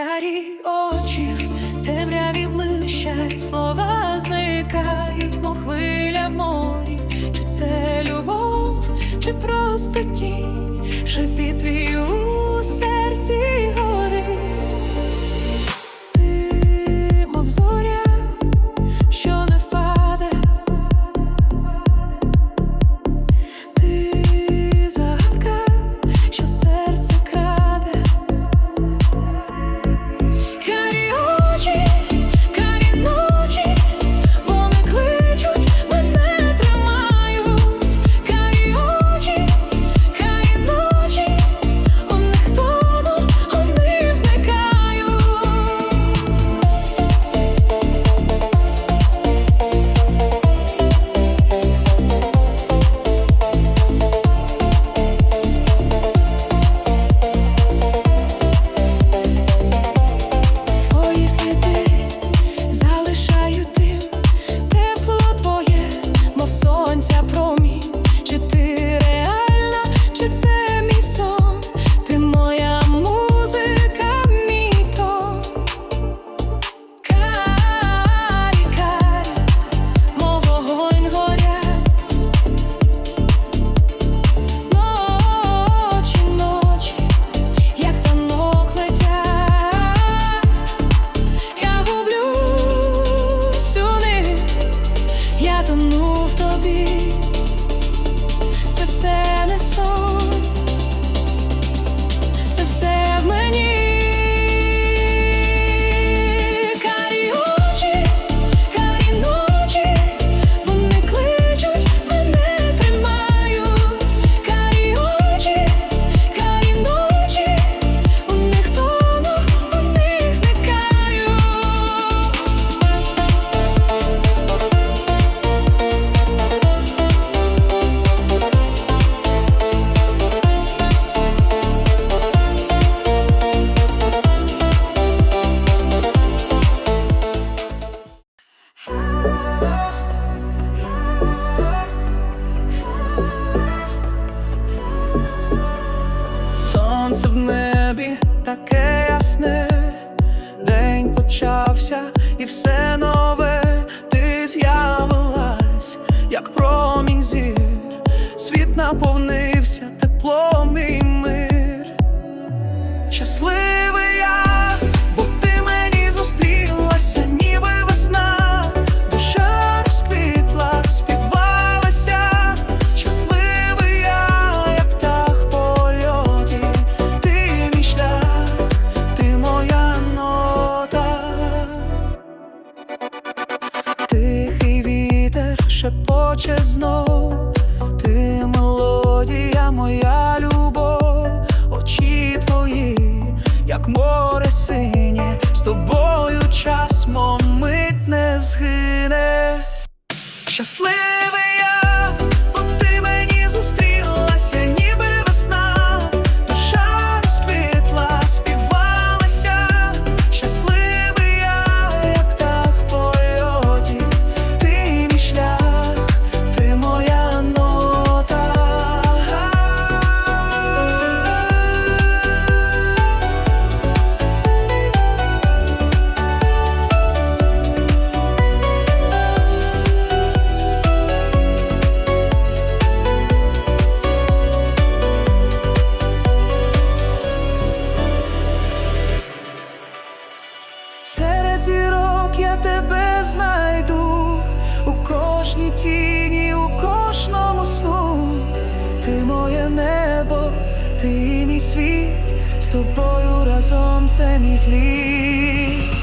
карі очі, темряві блищать, слова зникають, мов хвиля в морі, чи це любов, чи просто тінь, шепіт твій у серці горі. сонце в небі таке ясне, день почався і все нове. Ти з'явилась, як промінь зір, світ наповнився, теплом і мир. Щасливий письмо мить не згине. Щасливий кожній тіні, у кожному сну, ти моє небо, ти мій світ, з тобою разом це мій зліт.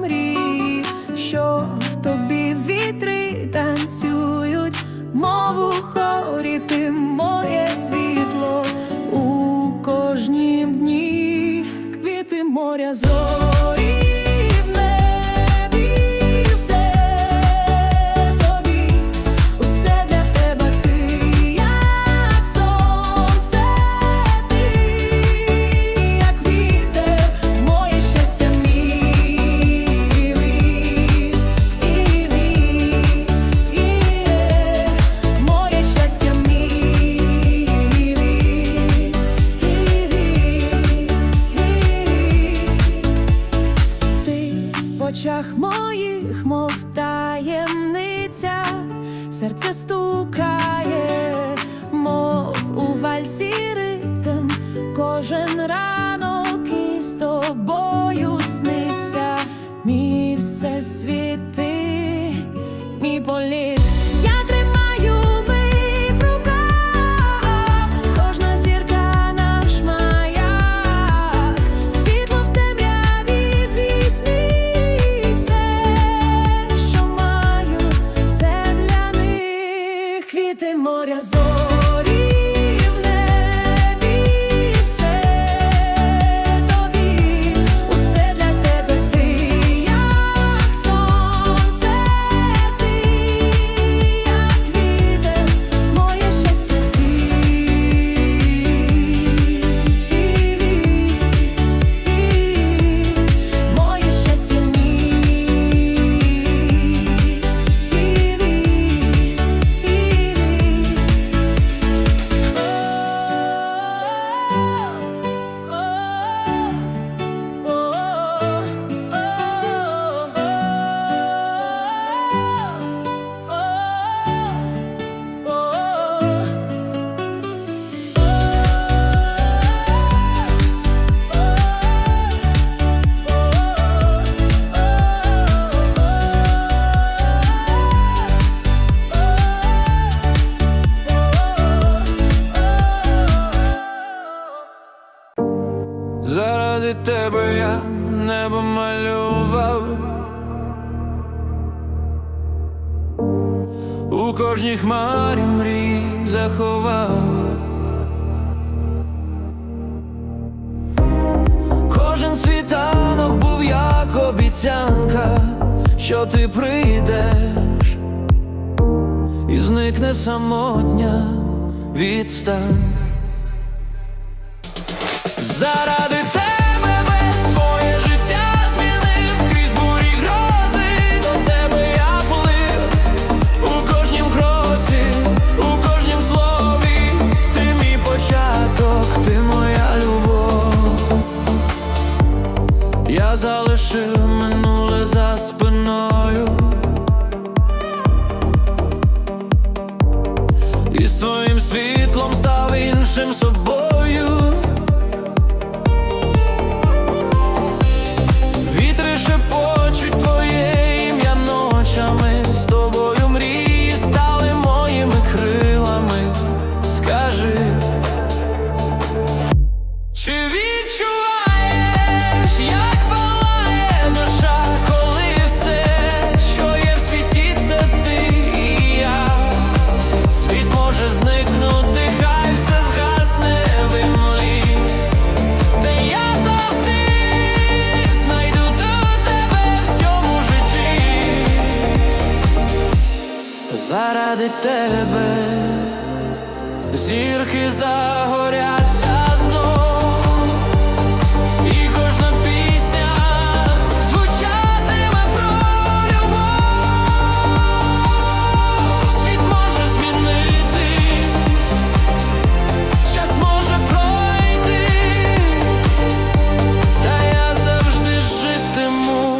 мрії, що в тобі вітри танцюють, мову хорі ти серце стукає, мов у вальсі ритм, кожен ранок із тобою сниться, мій всесвіт. якби я небо малював у кожній хмарі мрій заховав, кожен світанок був як обіцянка, що ти прийдеш і зникне самотня відстань. Зараз I'm so. тебе, зірки загоряться знов, і кожна пісня звучатиме про любов, світ може змінитись, час може пройти, та я завжди житиму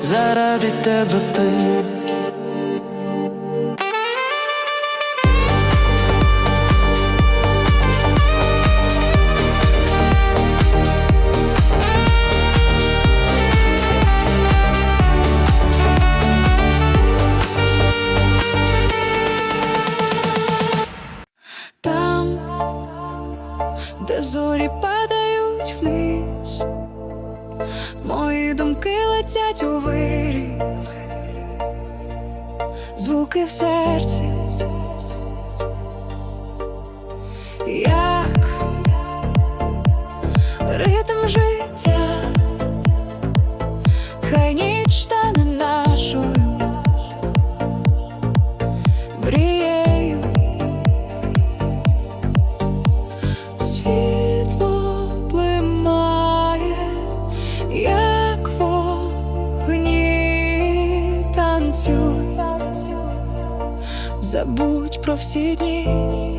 заради тебе ти. де зорі падають вниз, мої думки летять у виріз, звуки в серці, як ритм життя, хай ні. Про всі дні.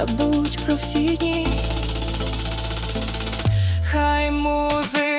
забудь про всі дні, хай музика.